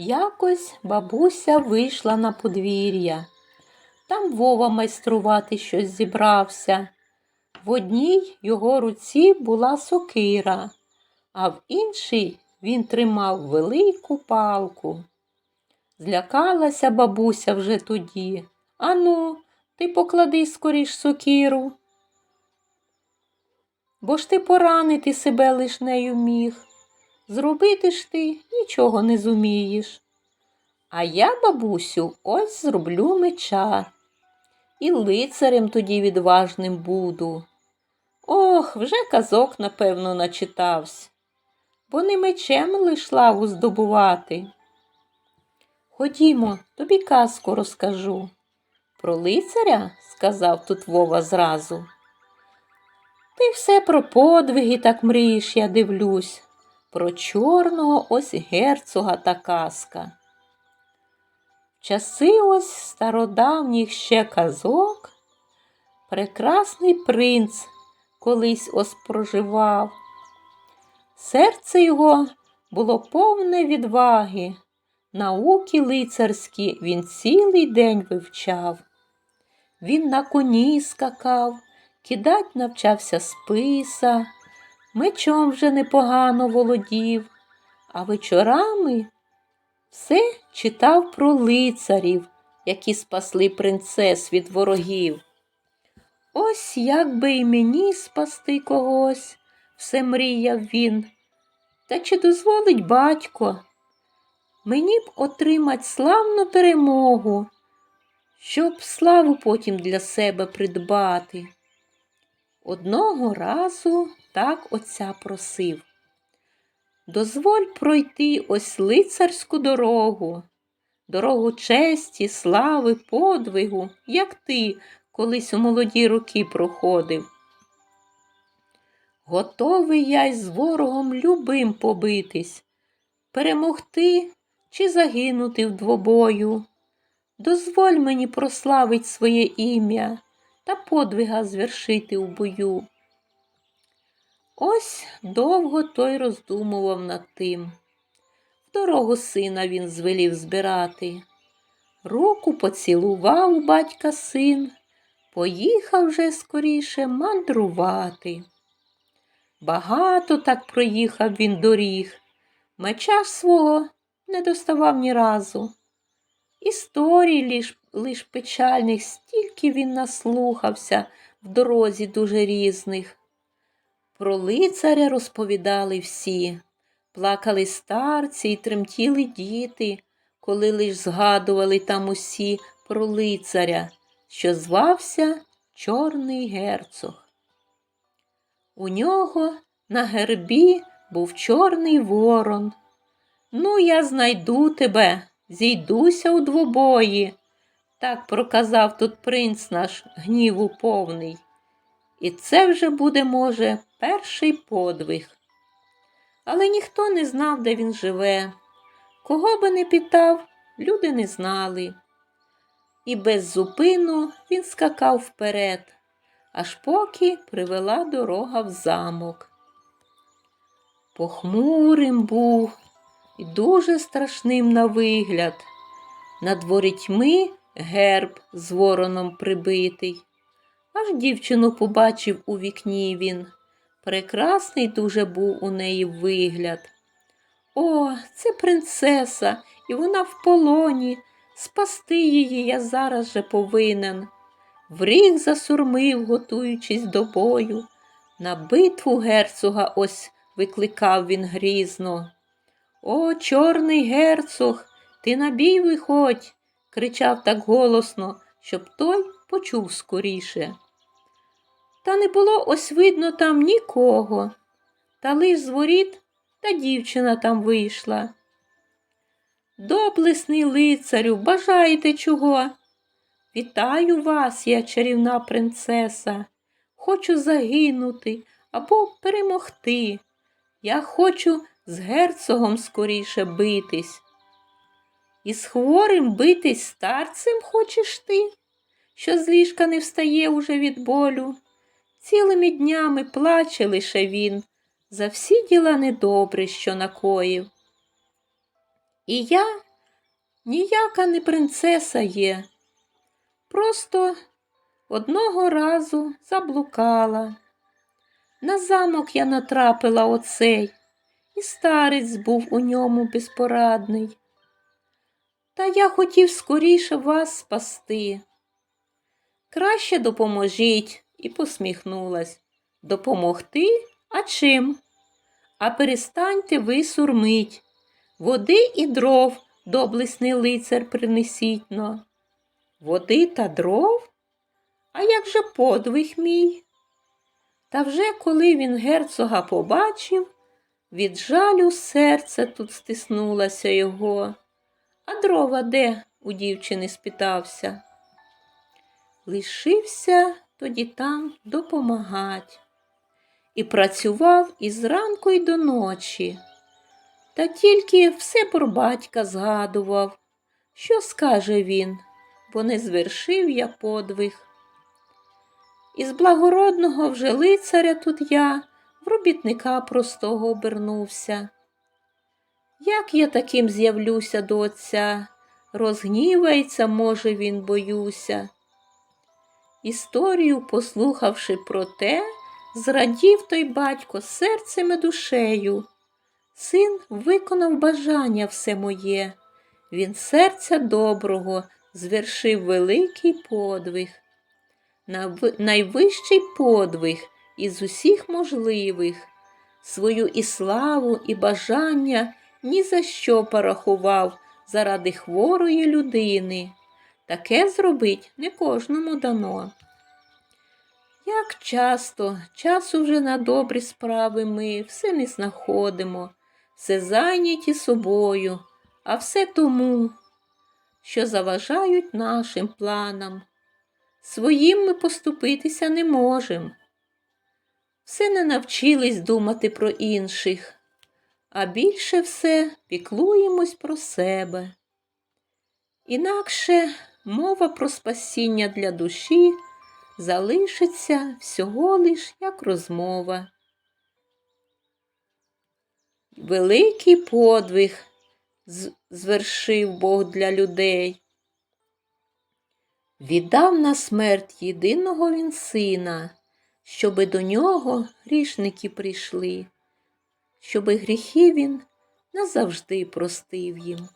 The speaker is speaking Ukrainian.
Якось бабуся вийшла на подвір'я. Там Вова майструвати щось зібрався. В одній його руці була сокира, а в іншій він тримав велику палку. Злякалася бабуся вже тоді. Ану, ти поклади скоріш сокиру. Бо ж ти поранити себе лиш нею міг. Зробити ж ти нічого не зумієш. А я, бабусю, ось зроблю меча. І лицарем тоді відважним буду. Ох, вже казок, напевно, начитавсь, бо не мечем лиш славу здобувати. Ходімо, тобі казку розкажу. Про лицаря, сказав тут Вова зразу. Ти все про подвиги так мрієш, я дивлюсь, про чорного ось герцога та казка. В часи ось стародавніх ще казок прекрасний принц колись ось проживав. Серце його було повне відваги, науки лицарські він цілий день вивчав. Він на коні скакав, кидать навчався списа, мечом вже непогано володів, а вечорами все читав про лицарів, які спасли принцес від ворогів. Ось як би й мені спасти когось, все мріяв він. Та чи дозволить батько? Мені б отримать славну перемогу, щоб славу потім для себе придбати. Одного разу так отця просив. Дозволь пройти ось лицарську дорогу, дорогу честі, слави, подвигу, як ти колись у молоді роки проходив. Готовий я й з ворогом любим побитись, перемогти чи загинути в двобою. Дозволь мені прославить своє ім'я та подвига звершити у бою. Ось довго той роздумував над тим. В дорогу сина він звелів збирати. Руку поцілував у батька син, поїхав вже скоріше мандрувати. Багато так проїхав він доріг, меча свого не доставав ні разу. Історій лиш, лиш печальних стільки він наслухався в дорозі дуже різних. Про лицаря розповідали всі, плакали старці й тремтіли діти, коли лиш згадували там усі про лицаря, що звався Чорний герцог. У нього на гербі був чорний ворон. Ну, я знайду тебе, зійдуся у двобої. Так проказав тут принц наш гніву повний. І це вже буде, може, перший подвиг. Але ніхто не знав, де він живе. Кого би не питав, люди не знали. І без зупину він скакав вперед, аж поки привела дорога в замок. Похмурим був і дуже страшним на вигляд. Над ворітьми герб з вороном прибитий. Аж дівчину побачив у вікні він. Прекрасний дуже був у неї вигляд. О, це принцеса, і вона в полоні. Спасти її я зараз же повинен. Вріг засурмив, готуючись до бою. На битву герцога ось викликав він грізно. О, чорний герцог, ти на бій виходь, кричав так голосно, щоб той почув скоріше. Та не було ось видно там нікого, та лиш з воріт та дівчина там вийшла. Доблесний лицарю, бажаєте чого? Вітаю вас, я чарівна принцеса. Хочу загинути або перемогти. Я хочу з герцогом скоріше битись. І з хворим битись старцем хочеш ти, що з ліжка не встає уже від болю. Цілими днями плаче лише він за всі діла недобрі, що накоїв. І я ніяка не принцеса є. Просто одного разу заблукала. На замок я натрапила оцей, і старець був у ньому безпорадний. Та я хотів скоріше вас спасти. Краще допоможіть, і посміхнулась. Допомогти? А чим? А перестаньте ви сурмить. Води і дров, доблесний лицар, принесіть но. Води та дров? А як же подвиг мій? Та вже коли він герцога побачив, від жалю серце тут стиснулося його. А дрова де? у дівчини спитався. Лишився тоді там допомагать. І працював із ранку й до ночі. Та тільки все про батька згадував, що скаже він, бо не звершив я подвиг. Із благородного вже лицаря тут я в робітника простого обернувся. Як я таким з'явлюся до отця, розгнівається, може, він боюся. Історію, послухавши про те, зрадів той батько серцем і душею. Син виконав бажання все моє, він серця доброго звершив великий подвиг. Найвищий подвиг із усіх можливих, свою і славу, і бажання ні за що порахував заради хворої людини. Таке зробить не кожному дано. Як часто, часу вже на добрі справи ми все не знаходимо, все зайняті собою, а все тому, що заважають нашим планам. Своїм ми поступитися не можемо. Все не навчились думати про інших, а більше все піклуємось про себе. Інакше мова про спасіння для душі залишиться всього лиш як розмова. Великий подвиг звершив Бог для людей. Віддав на смерть єдиного він сина, щоби до нього грішники прийшли, щоби гріхи він назавжди простив їм.